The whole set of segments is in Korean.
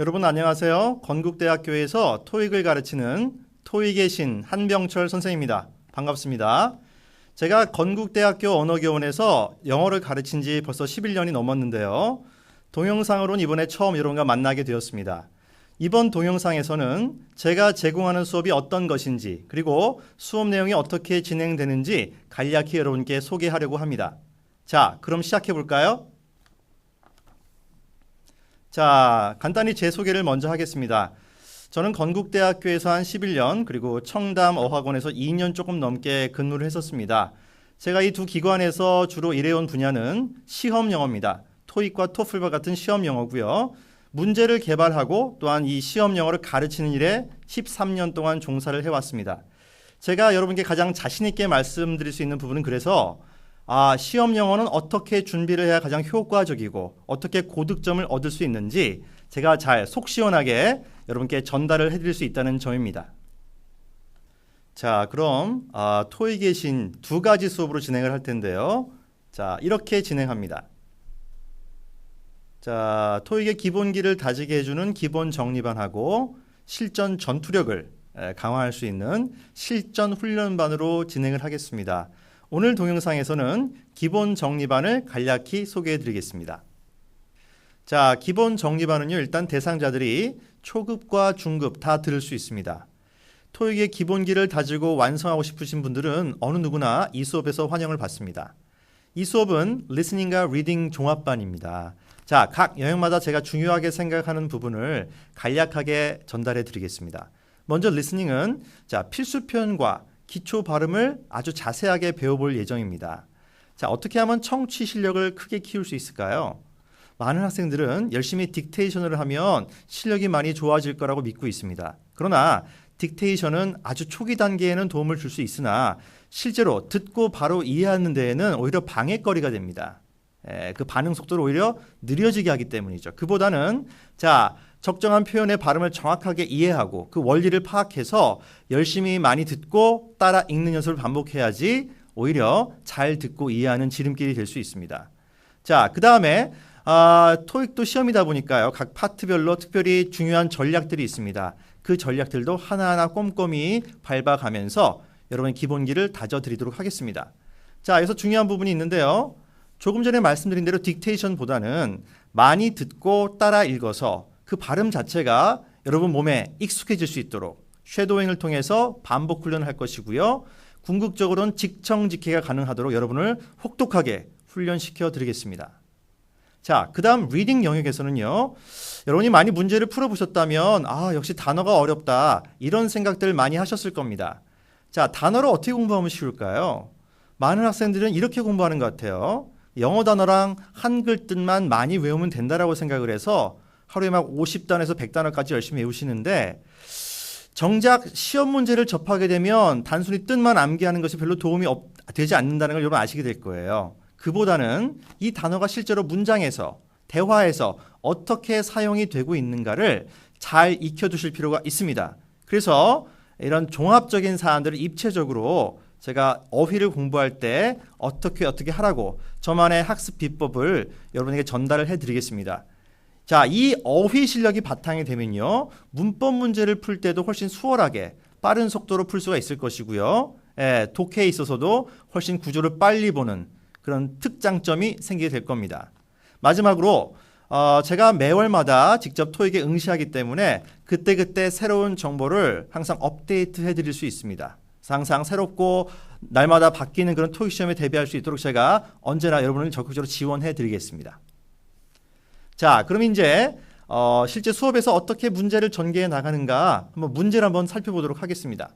여러분 안녕하세요. 건국대학교에서 토익을 가르치는 토익의 신 한병철 선생입니다. 반갑습니다. 제가 건국대학교 언어교원에서 영어를 가르친 지 벌써 11년이 넘었는데요. 동영상으로는 이번에 처음 여러분과 만나게 되었습니다. 이번 동영상에서는 제가 제공하는 수업이 어떤 것인지 그리고 수업 내용이 어떻게 진행되는지 간략히 여러분께 소개하려고 합니다. 자, 그럼 시작해 볼까요? 자, 간단히 제 소개를 먼저 하겠습니다. 저는 건국대학교에서 한 11년 그리고 청담 어학원에서 2년 조금 넘게 근무를 했었습니다. 제가 이 두 기관에서 주로 일해온 분야는 시험 영어입니다. 토익과 토플과 같은 시험 영어고요. 문제를 개발하고 또한 이 시험 영어를 가르치는 일에 13년 동안 종사를 해왔습니다. 제가 여러분께 가장 자신 있게 말씀드릴 수 있는 부분은 그래서 아, 시험 영어는 어떻게 준비를 해야 가장 효과적이고 어떻게 고득점을 얻을 수 있는지 제가 잘 속 시원하게 여러분께 전달을 해드릴 수 있다는 점입니다. 자, 그럼 아, 토익의 신 두 가지 수업으로 진행을 할 텐데요. 자, 이렇게 진행합니다. 자, 토익의 기본기를 다지게 해주는 기본 정리반하고 실전 전투력을 에, 강화할 수 있는 실전 훈련반으로 진행을 하겠습니다. 오늘 동영상에서는 기본 정리반을 간략히 소개해 드리겠습니다. 자, 기본 정리반은요, 일단 대상자들이 초급과 중급 다 들을 수 있습니다. 토익의 기본기를 다지고 완성하고 싶으신 분들은 어느 누구나 이 수업에서 환영을 받습니다. 이 수업은 리스닝과 리딩 종합반입니다. 자, 각 영역마다 제가 중요하게 생각하는 부분을 간략하게 전달해 드리겠습니다. 먼저 리스닝은 자, 필수 표현과 기초 발음을 아주 자세하게 배워볼 예정입니다. 자, 어떻게 하면 청취 실력을 크게 키울 수 있을까요? 많은 학생들은 열심히 딕테이션을 하면 실력이 많이 좋아질 거라고 믿고 있습니다. 그러나 딕테이션은 아주 초기 단계에는 도움을 줄 수 있으나 실제로 듣고 바로 이해하는 데에는 오히려 방해거리가 됩니다. 에, 그 반응 속도를 오히려 느려지게 하기 때문이죠. 그보다는 자 적정한 표현의 발음을 정확하게 이해하고 그 원리를 파악해서 열심히 많이 듣고 따라 읽는 연습을 반복해야지 오히려 잘 듣고 이해하는 지름길이 될 수 있습니다. 자, 그 다음에 아, 토익도 시험이다 보니까요. 각 파트별로 특별히 중요한 전략들이 있습니다. 그 전략들도 하나하나 꼼꼼히 밟아가면서 여러분의 기본기를 다져드리도록 하겠습니다. 자, 여기서 중요한 부분이 있는데요. 조금 전에 말씀드린 대로 딕테이션보다는 많이 듣고 따라 읽어서 그 발음 자체가 여러분 몸에 익숙해질 수 있도록 쉐도잉을 통해서 반복 훈련을 할 것이고요. 궁극적으로는 직청 직해가 가능하도록 여러분을 혹독하게 훈련시켜 드리겠습니다. 자, 그 다음 리딩 영역에서는요. 여러분이 많이 문제를 풀어보셨다면 아, 역시 단어가 어렵다. 이런 생각들 많이 하셨을 겁니다. 자, 단어를 어떻게 공부하면 쉬울까요? 많은 학생들은 이렇게 공부하는 것 같아요. 영어 단어랑 한글 뜻만 많이 외우면 된다라고 생각을 해서 하루에 막 50단에서 100단어까지 열심히 외우시는데 정작 시험 문제를 접하게 되면 단순히 뜻만 암기하는 것이 별로 도움이 없, 되지 않는다는 걸 여러분 아시게 될 거예요. 그보다는 이 단어가 실제로 문장에서 대화에서 어떻게 사용이 되고 있는가를 잘 익혀두실 필요가 있습니다. 그래서 이런 종합적인 사안들을 입체적으로 제가 어휘를 공부할 때 어떻게 어떻게 하라고 저만의 학습 비법을 여러분에게 전달을 해드리겠습니다. 자, 이 어휘 실력이 바탕이 되면요. 문법 문제를 풀 때도 훨씬 수월하게 빠른 속도로 풀 수가 있을 것이고요. 예, 독해에 있어서도 훨씬 구조를 빨리 보는 그런 특장점이 생기게 될 겁니다. 마지막으로 어, 제가 매월마다 직접 토익에 응시하기 때문에 그때그때 새로운 정보를 항상 업데이트 해드릴 수 있습니다. 항상 새롭고 날마다 바뀌는 그런 토익 시험에 대비할 수 있도록 제가 언제나 여러분을 적극적으로 지원해 드리겠습니다. 자, 그럼 이제 어, 실제 수업에서 어떻게 문제를 전개해 나가는가 한번 문제를 한번 살펴보도록 하겠습니다.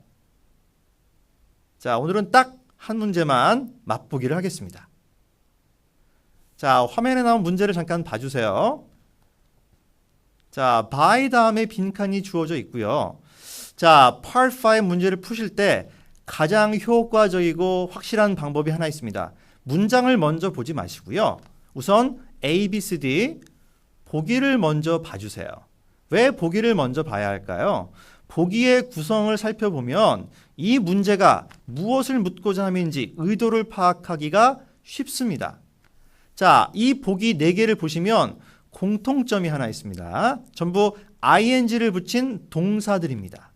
자, 오늘은 딱 한 문제만 맛보기를 하겠습니다. 자, 화면에 나온 문제를 잠깐 봐주세요. 자, by 다음에 빈칸이 주어져 있고요. 자, part 5 문제를 푸실 때 가장 효과적이고 확실한 방법이 하나 있습니다. 문장을 먼저 보지 마시고요. 우선 A, B, C, D 보기를 먼저 봐주세요. 왜 보기를 먼저 봐야 할까요? 보기의 구성을 살펴보면 이 문제가 무엇을 묻고자 함인지 의도를 파악하기가 쉽습니다. 자, 이 보기 4개를 보시면 공통점이 하나 있습니다. 전부 ing를 붙인 동사들입니다.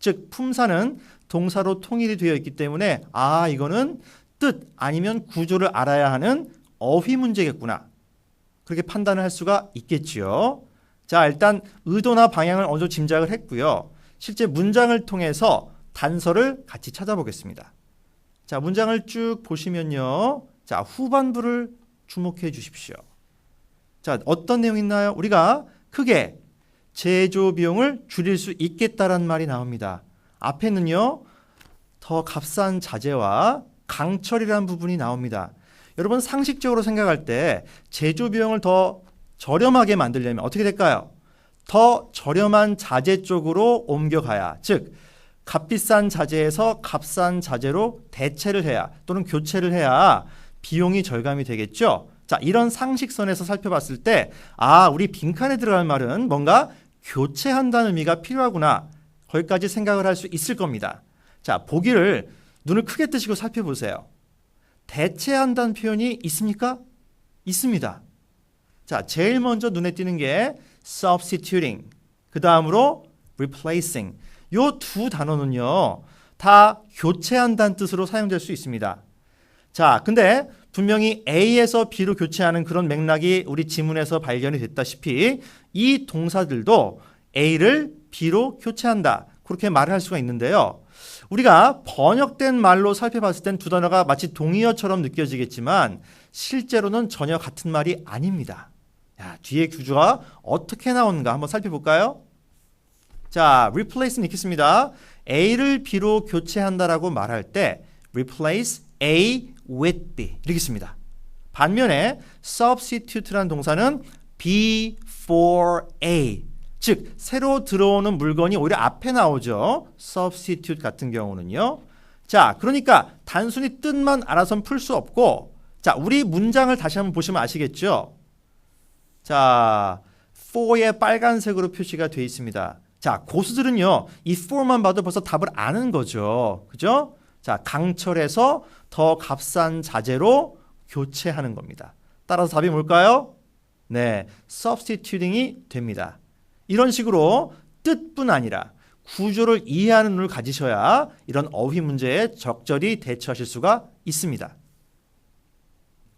즉 품사는 동사로 통일이 되어 있기 때문에 아 이거는 뜻 아니면 구조를 알아야 하는 어휘 문제겠구나. 그렇게 판단을 할 수가 있겠지요. 자, 일단 의도나 방향을 어느 정도 짐작을 했고요. 실제 문장을 통해서 단서를 같이 찾아보겠습니다. 자, 문장을 쭉 보시면요. 자, 후반부를 주목해 주십시오. 자, 어떤 내용이 있나요? 우리가 크게 제조 비용을 줄일 수 있겠다라는 말이 나옵니다. 앞에는요. 더 값싼 자재와 강철이라는 부분이 나옵니다. 여러분 상식적으로 생각할 때 제조 비용을 더 저렴하게 만들려면 어떻게 될까요? 더 저렴한 자재 쪽으로 옮겨가야 즉 값비싼 자재에서 값싼 자재로 대체를 해야 또는 교체를 해야 비용이 절감이 되겠죠. 자, 이런 상식선에서 살펴봤을 때 아, 우리 빈칸에 들어갈 말은 뭔가 교체한다는 의미가 필요하구나. 거기까지 생각을 할 수 있을 겁니다. 자, 보기를 눈을 크게 뜨시고 살펴보세요. 대체한다는 표현이 있습니까? 있습니다. 자, 제일 먼저 눈에 띄는 게 substituting. 그 다음으로 replacing. 요 두 단어는요, 다 교체한다는 뜻으로 사용될 수 있습니다. 자, 근데 분명히 A에서 B로 교체하는 그런 맥락이 우리 지문에서 발견이 됐다시피 이 동사들도 A를 B로 교체한다. 그렇게 말을 할 수가 있는데요. 우리가 번역된 말로 살펴봤을 땐 두 단어가 마치 동의어처럼 느껴지겠지만 실제로는 전혀 같은 말이 아닙니다. 야, 뒤에 규조가 어떻게 나오는가 한번 살펴볼까요? 자, replace는 있겠습니다. A를 B로 교체한다라고 말할 때 replace A with B 이렇게 씁니다. 반면에 substitute라는 동사는 B for A 즉 새로 들어오는 물건이 오히려 앞에 나오죠. substitute 같은 경우는요. 자, 그러니까 단순히 뜻만 알아선 풀 수 없고 자, 우리 문장을 다시 한번 보시면 아시겠죠? 자, for에 빨간색으로 표시가 되어 있습니다. 자, 고수들은요, 이 for만 봐도 벌써 답을 아는 거죠. 그죠? 자, 강철에서 더 값싼 자재로 교체하는 겁니다. 따라서 답이 뭘까요? 네, substituting이 됩니다. 이런 식으로 뜻뿐 아니라 구조를 이해하는 눈을 가지셔야 이런 어휘 문제에 적절히 대처하실 수가 있습니다.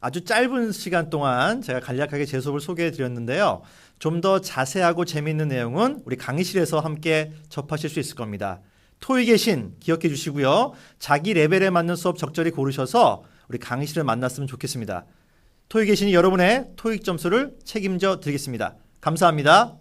아주 짧은 시간 동안 제가 간략하게 제 수업을 소개해 드렸는데요. 좀 더 자세하고 재미있는 내용은 우리 강의실에서 함께 접하실 수 있을 겁니다. 토익의 신 기억해 주시고요. 자기 레벨에 맞는 수업 적절히 고르셔서 우리 강의실을 만났으면 좋겠습니다. 토익의 신이 여러분의 토익 점수를 책임져 드리겠습니다. 감사합니다.